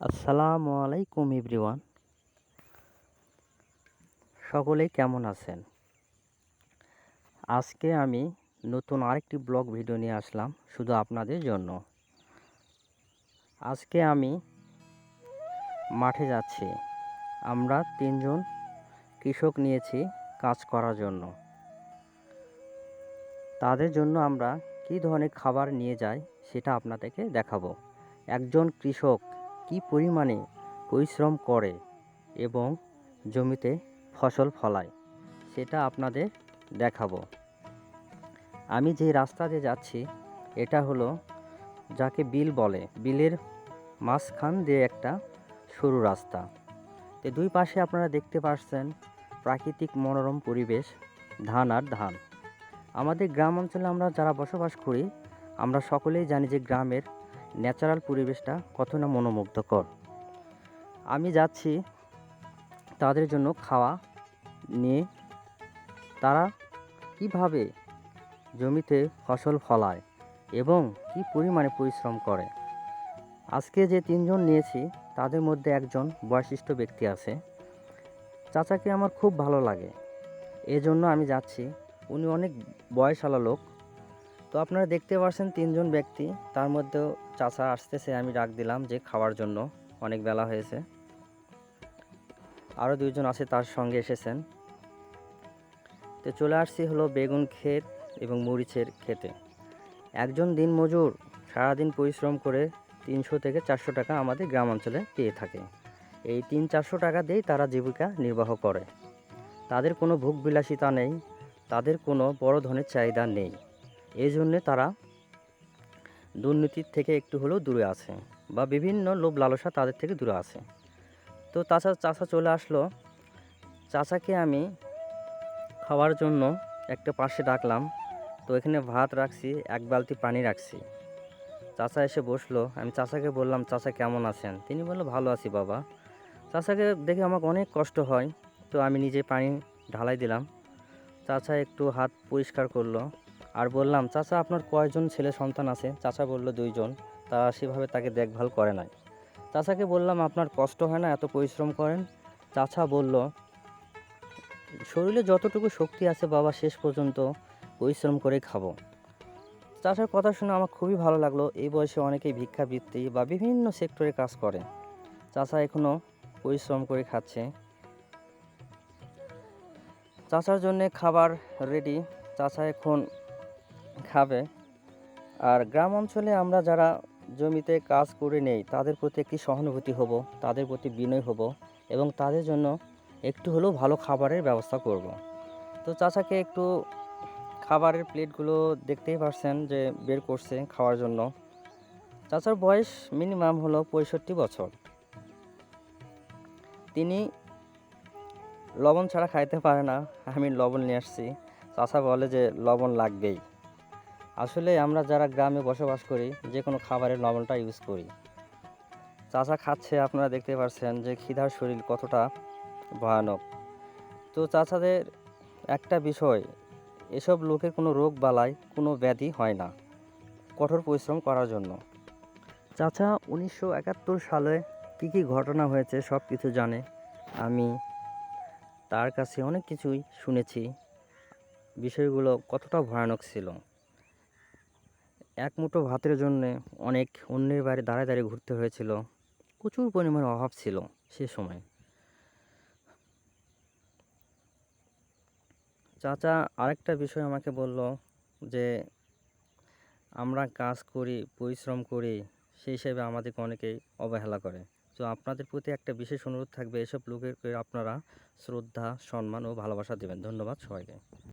আসসালামু আলাইকুম এভরিওয়ান। সকলেই কেমন আছেন? আজকে আমি নতুন আরেকটি ব্লগ ভিডিও নিয়ে আসলাম শুধু আপনাদের জন্য। আজকে আমি মাঠে যাচ্ছি। আমরা তিনজন কৃষক নিয়েছি কাজ করার জন্য। তাদের জন্য আমরা কী ধরনের খাবার নিয়ে যাই সেটা আপনাদেরকে দেখাবো। একজন কৃষক কী পরিমাণে পরিশ্রম করে এবং জমিতে ফসল ফলায়, সেটা আপনাদের দেখাবো। আমি যে রাস্তা দিয়ে যাচ্ছি, এটা হলো যাকে বিল বলে। বিলের মাঝখান দিয়ে একটা সরু রাস্তা। তো দুই পাশে আপনারা দেখতে পাচ্ছেন প্রাকৃতিক মনোরম পরিবেশ, ধান আর ধান। আমাদের গ্রাম অঞ্চলে আমরা যারা বসবাস করি, আমরা সকলেই জানি যে গ্রামের ন্যাচারাল পরিবেশটা কত না মনোমুগ্ধকর। আমি যাচ্ছি তাদের জন্য খাওয়া নিয়ে। তারা কীভাবে জমিতে ফসল ফলায় এবং কি পরিমাণে পরিশ্রম করে? আজকে যে তিনজন নিয়েছি, তাদের মধ্যে একজন বয়সিষ্ঠ ব্যক্তি আছে। চাচাকে আমার খুব ভালো লাগে। এজন্য আমি যাচ্ছি। উনি অনেক বয়সালা লোক। তো আপনারা দেখতে পাচ্ছেন তিনজন ব্যক্তি, তার মধ্যেও চাচা আসতেছে, আমি ডাক দিলাম যে খাওয়ার জন্য। অনেক বেলা হয়েছে। আরও দুইজন আছে, তার সঙ্গে এসেছেন। তো চলে আসছি হলো বেগুন ক্ষেত এবং মরিচের খেতে একজন দিন মজুর সারাদিন পরিশ্রম করে তিনশো থেকে চারশো টাকা আমাদের গ্রাম অঞ্চলে পেয়ে থাকে। এই তিন চারশো টাকা দিয়েই তারা জীবিকা নির্বাহ করে। তাদের কোনো ভোগ বিলাসিতা নেই, তাদের কোনো বড় ধরনের চাহিদা নেই। এই জন্যে তারা দুর্নীতির থেকে একটু হলেও দূরে আছে বা বিভিন্ন লোভ লালসা তাদের থেকে দূরে আছে। তো চাচা চাচা চলে আসলো। চাচাকে আমি খাওয়ার জন্য একটা পাশে ডাকলাম। তো এখানে ভাত রাখছি, এক বালতি পানি রাখছি। চাচা এসে বসল। আমি চাচাকে বললাম, চাচা কেমন আছেন? তিনি বলল, ভালো আছি বাবা। চাচাকে দেখে আমাকে অনেক কষ্ট হয়। তো আমি নিজে পানি ঢালাই দিলাম। চাচা একটু হাত পরিষ্কার করল। আর বললাম, চাচা, আপনার কয়জন ছেলে সন্তান আছে? চাচা বলল, দুইজন। তারা সেভাবে তাকে দেখভাল করে নাই। চাচাকে বললাম, আপনার কষ্ট হয় না, এত পরিশ্রম করেন? চাচা বলল, শরীরে যতটুকু শক্তি আছে বাবা, শেষ পর্যন্ত পরিশ্রম করে খাব। চাচার কথা শুনে আমার খুবই ভালো লাগল। এই বয়সে অনেকেই ভিক্ষাবৃত্তি বা বিভিন্ন সেক্টরে কাজ করে। চাচা এখনও পরিশ্রম করে খাচ্ছে। চাচার জন্যে খাবার রেডি চাচা এখন খাবে। আর গ্রাম অঞ্চলে আমরা যারা জমিতে কাজ করে নেই, তাদের প্রতি একটি সহানুভূতি হব, তাদের প্রতি বিনয় হব এবং তাদের জন্য একটু হলেও ভালো খাবারের ব্যবস্থা করব। তো চাচাকে একটু খাবারের প্লেটগুলো দেখতেই পারছেন যে বের করছে খাওয়ার জন্য। চাচার বয়স মিনিমাম হলো পঁয়ষট্টি বছর। তিনি লবণ ছাড়া খাইতে পারে না, আমি লবণ নিয়ে আসছি। চাচা বলে যে লবণ লাগবেই। আসলে আমরা যারা গ্রামে বসবাস করি যে কোনো খাবারের লবণটা ইউজ করি। চাচা খাচ্ছে, আপনারা দেখতে পাচ্ছেন যে খিদার শরীর কতটা ভয়ানক। তো চাচাদের একটা বিষয়, এসব লোকের কোনো রোগ বালাই, কোনো ব্যাধি হয় না, কঠোর পরিশ্রম করার জন্য। চাচা উনিশশো একাত্তর সালে কী কী ঘটনা হয়েছে সব কিছু জানে। আমি তার কাছে অনেক কিছুই শুনেছি। বিষয়গুলো কতটা ভয়ানক ছিল। এক মুঠো ভাতের জন্যে অনেক অন্যের বাড়ি দাঁড়ায় দাঁড়িয়ে ঘুরতে হয়েছিল। প্রচুর পরিমাণে অভাব ছিল সে সময়। চাচা আরেকটা বিষয় আমাকে বলল যে, আমরা কাজ করি, পরিশ্রম করি সেই হিসেবে আমাদেরকে অনেকেই অবহেলা করে। তো আপনাদের প্রতি একটা বিশেষ অনুরোধ থাকবে, এসব লোকের আপনারা শ্রদ্ধা, সম্মান ও ভালোবাসা দেবেন। ধন্যবাদ সবাইকে।